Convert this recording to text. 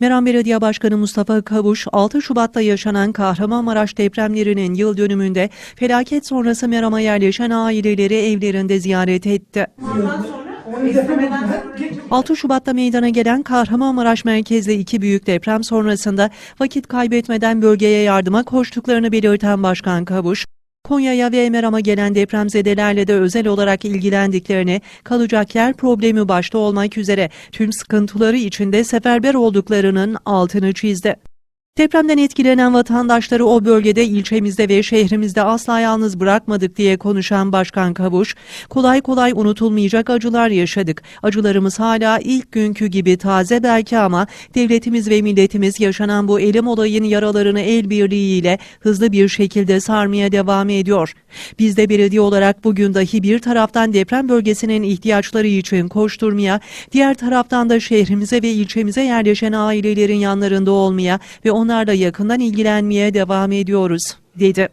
Meram Belediye Başkanı Mustafa Kavuş, 6 Şubat'ta yaşanan Kahramanmaraş depremlerinin yıl dönümünde felaket sonrası Meram'a yerleşen aileleri evlerinde ziyaret etti. 6 Şubat'ta meydana gelen Kahramanmaraş merkezli iki büyük deprem sonrasında vakit kaybetmeden bölgeye yardıma koştuklarını belirten Başkan Kavuş, Konya'ya ve Meram'a gelen depremzedelerle de özel olarak ilgilendiklerini, kalacak yer problemi başta olmak üzere tüm sıkıntıları içinde seferber olduklarının altını çizdi. Depremden etkilenen vatandaşları o bölgede ilçemizde ve şehrimizde asla yalnız bırakmadık diye konuşan Başkan Kavuş, kolay kolay unutulmayacak acılar yaşadık. Acılarımız hala ilk günkü gibi taze belki ama devletimiz ve milletimiz yaşanan bu elim olayın yaralarını el birliğiyle hızlı bir şekilde sarmaya devam ediyor. Biz de belediye olarak bugün dahi bir taraftan deprem bölgesinin ihtiyaçları için koşturmaya, diğer taraftan da şehrimize ve ilçemize yerleşen ailelerin yanlarında olmaya ve onlarla yakından ilgilenmeye devam ediyoruz, dedi.